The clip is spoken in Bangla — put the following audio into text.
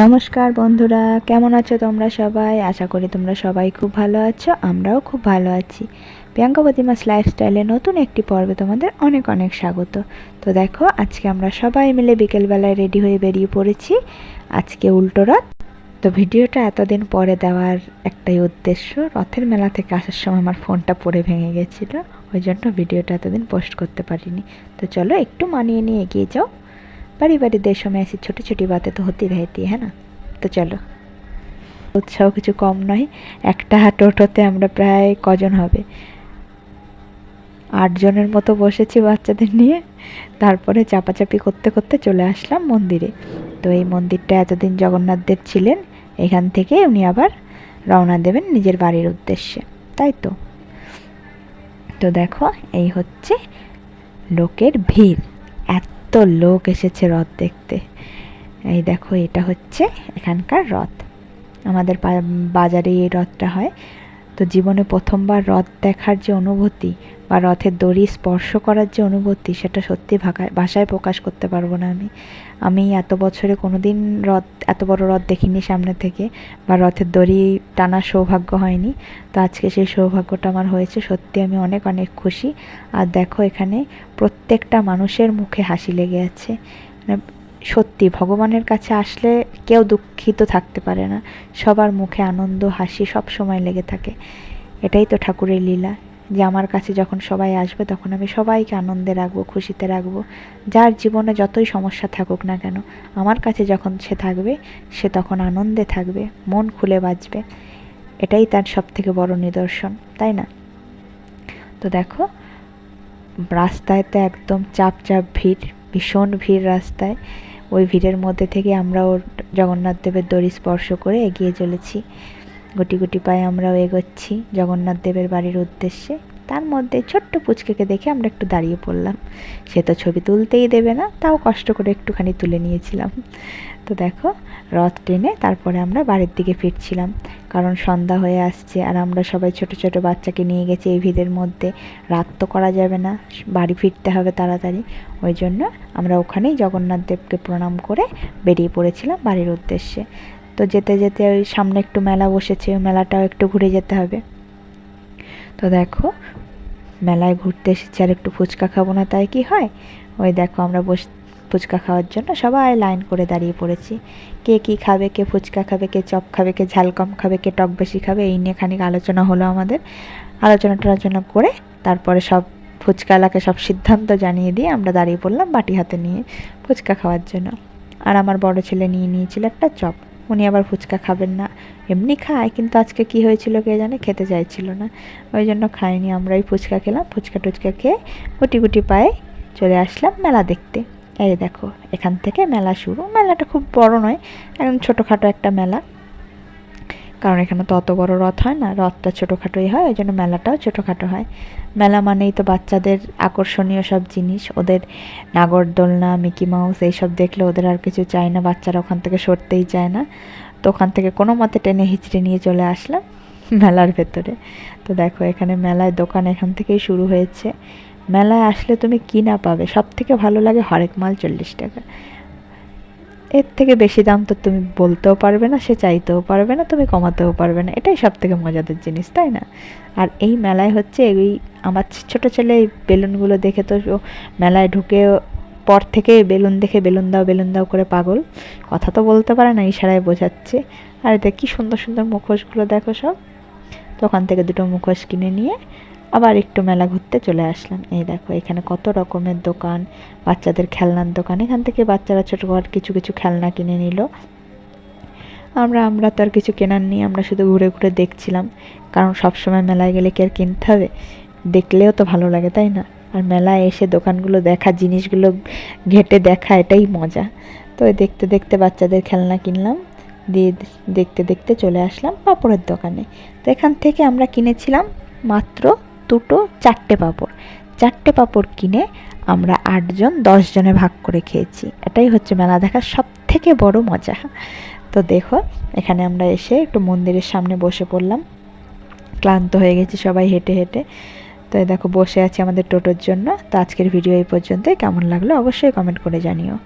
নমস্কার বন্ধুরা, কেমন আছো তোমরা সবাই? আশা করি তোমরা সবাই খুব ভালো আছো, আমরাও খুব ভালো আছি। প্রিয়াঙ্কা প্রতিমাস লাইফস্টাইলে নতুন একটি পর্বে তোমাদের অনেক অনেক স্বাগত। তো দেখো, আজকে আমরা সবাই মিলে বিকেলবেলায় রেডি হয়ে বেরিয়ে পড়েছি। আজকে উল্টো রথ। তো ভিডিওটা এতদিন পরে দেওয়ার একটাই উদ্দেশ্য, রথের মেলা থেকে আসার সময় আমার ফোনটা পড়ে ভেঙে গেছিল, ওই জন্য ভিডিওটা এতদিন পোস্ট করতে পারিনি। তো চলো, একটু মানিয়ে নিয়ে এগিয়ে যাও। বাড়ি বাড়ি দেশ में ऐसी छोटी छोटी बातें तो होती रहती है না তো চলো উৎসাহ কিছু কম নয় একটা টোটোতে আমরা প্রায় কজন হবে আটজনের মতো বসেছি বাচ্চাদের নিয়ে তারপরে চাপাচাপি করতে করতে চলে আসলাম মন্দিরে তো এই মন্দিরটা এতদিন জগন্নাথ দেব ছিলেন এখান থেকে উনি আবার রওনা দেবেন নিজের বাড়ির উদ্দেশ্যে তাই তো তো দেখো এই হচ্ছে লোকের ভিড় এত লোক এসেছে রথ দেখতে। এই দেখো, এটা হচ্ছে এখানকার রথ। আমাদের বাজারে এই রথটা হয়। তো জীবনে প্রথমবার রথ দেখার যে অনুভূতি বা রথের দড়ি স্পর্শ করার যে অনুভূতি, সেটা সত্যি ভাষায় ভাষায় প্রকাশ করতে পারব না আমি। আমি এত বছরে কোনো দিন রথ, এত বড় রথ দেখিনি সামনে থেকে বা রথের দড়ি টানার সৌভাগ্য হয়নি। তো আজকে সেই সৌভাগ্যটা আমার হয়েছে। সত্যি আমি অনেক অনেক খুশি। আর দেখো এখানে প্রত্যেকটা মানুষের মুখে হাসি লেগে আছে। মানে সত্যি ভগবানের কাছে আসলে কেউ দুঃখিত থাকতে পারে না। সবার মুখে আনন্দ, হাসি সব সময় লেগে থাকে। এটাই তো ঠাকুরের লীলা, যে আমার কাছে যখন সবাই আসবে তখন আমি সবাইকে আনন্দে রাখব, খুশিতে রাখব। যার জীবনে যতই সমস্যা থাকুক না কেন, আমার কাছে যখন সে থাকবে, সে তখন আনন্দে থাকবে, মন খুলে বাঁচবে। এটাই তার সব থেকে বড় নিদর্শন, তাই না? তো দেখো, রাস্তায় তো একদম চাপ চাপ ভিড়, ভীষণ ভিড় রাস্তায়। ওই ভিড়ের মধ্যে থেকে আমরা ওর জগন্নাথ দেবের দড়ি স্পর্শ করে এগিয়ে চলেছি। গুটি গুটি পায়ে আমরাও এগোচ্ছি জগন্নাথদেবের বাড়ির উদ্দেশ্যে। তার মধ্যে ছোট্ট পুচকেকে দেখে আমরা একটু দাঁড়িয়ে পড়লাম। সে তো ছবি তুলতেই দেবে না, তাও কষ্ট করে একটুখানি তুলে নিয়েছিলাম। তো দেখো, রথ টেনে তারপরে আমরা বাড়ির দিকে ফিরছিলাম। কারণ সন্ধ্যা হয়ে আসছে আর আমরা সবাই ছোট ছোট বাচ্চাকে নিয়ে গেছি এই ভিড়ের মধ্যে। রাত তো করা যাবে না, বাড়ি ফিরতে হবে তাড়াতাড়ি। ওই জন্য আমরা ওখানেই জগন্নাথ দেবকে প্রণাম করে বেরিয়ে পড়েছিলাম বাড়ির উদ্দেশ্যে। তো যেতে যেতে ওই সামনে একটু মেলা বসেছে, ওই মেলাটাও একটু ঘুরে যেতে হবে। তো দেখো, মেলায় ঘুরতে এসেছি আর একটু ফুচকা খাব না তাই কি হয়? ওই দেখো আমরা বস, ফুচকা খাওয়ার জন্য সবাই লাইন করে দাঁড়িয়ে পড়েছি। কে কী খাবে, কে ফুচকা খাবে, কে চপ খাবে, কে ঝাল কম খাবে, কে টক বেশি খাবে, এই নিয়ে খানিক আলোচনা হলো আমাদের। আলোচনা টালোচনা করে তারপরে সব ফুচকালাকে সব সিদ্ধান্ত জানিয়ে দিয়ে আমরা দাঁড়িয়ে পড়লাম বাটি হাতে নিয়ে ফুচকা খাওয়ার জন্য। আর আমার বড় ছেলে নিয়ে নিয়েছিল একটা চপ। উনি আবার ফুচকা খাবেন না। এমনি খায়, কিন্তু আজকে কি হয়েছিল কে জানে? খেতে চাইছিল না। ওই জন্য খাইনি আমরাই ফুচকা খেলাম। ফুচকা টুচকা খেয়ে গুটি গুটি পায়ে চলে আসলাম মেলা দেখতে। এই দেখো, এখান থেকে মেলা শুরু। মেলাটা খুব বড় নয়, একদম ছোটোখাটো একটা মেলা। কারণ এখানে তো অত বড় রথ হয় না, রথটা ছোটোখাটোই হয়, ওই জন্য মেলাটাও ছোটোখাটো হয়। মেলা মানেই তো বাচ্চাদের আকর্ষণীয় সব জিনিস, ওদের নাগরদোলনা মিকি মাউস, এইসব দেখলে ওদের আর কিছু চায় না, বাচ্চারা ওখান থেকে সরতেই চায় না। তো ওখান থেকে কোনো মতে টেনে হিচড়ে নিয়ে চলে আসলাম মেলার ভেতরে। তো দেখো, এখানে মেলায় দোকান এখান থেকেই শুরু হয়েছে। মেলায় আসলে তুমি কী না পাবে সব থেকে ভালো লাগে হরেক মাল চল্লিশ টাকা। এর থেকে বেশি দাম তো তুমি বলতেও পারবে না, সে চাইতেও পারবে না, তুমি কমাতেও পারবে না। এটাই সব থেকে মজাদার জিনিস, তাই না? আর এই মেলায় হচ্ছে এই আমার ছোটো ছেলে এই বেলুনগুলো দেখে তো মেলায় ঢুকে পর থেকে বেলুন দেখে বেলুন দাও বেলুন দাও করে পাগল। কথা তো বলতে পারে না, ইশারায় বোঝাচ্ছে। আর দেখ কী সুন্দর সুন্দর মুখোশগুলো দেখো সব। ওখান থেকে দুটো মুখোশ কিনে নিয়ে আবার একটু মেলা ঘুরতে চলে আসলাম। এই দেখো, এখানে কত রকমের দোকান, বাচ্চাদের খেলনার দোকান। এখান থেকে বাচ্চারা ছোটো কিছু কিছু খেলনা কিনে নিল। আমরা আমরা তো আর কিছু কেনার নেই, আমরা শুধু ঘুরে ঘুরে দেখছিলাম। কারণ সবসময় মেলায় গেলে কি আর কিনতে হবে? দেখলেও তো ভালো লাগে, তাই না? আর মেলায় এসে দোকানগুলো দেখা, জিনিসগুলো ঘেটে দেখা, এটাই মজা। তো দেখতে দেখতে বাচ্চাদের খেলনা কিনলাম। দিয়ে দেখতে দেখতে চলে আসলাম পাঁপড়ের দোকানে। তো এখান থেকে আমরা কিনেছিলাম মাত্র দুটো চারটে পাঁপড়। চারটে পাঁপড় কিনে আমরা আটজন দশ জনে ভাগ করে খেয়েছি। এটাই হচ্ছে মেলা দেখার সব থেকে বড় মজা। তো দেখো, এখানে আমরা এসে একটু মন্দিরের সামনে বসে পড়লাম। ক্লান্ত হয়ে গেছি সবাই হেঁটে হেঁটে। তো দেখো, বসে আছি আমাদের টোটোর জন্য। তো আজকের ভিডিও এই পর্যন্তই। কেমন লাগল অবশ্যই কমেন্ট করে জানিও।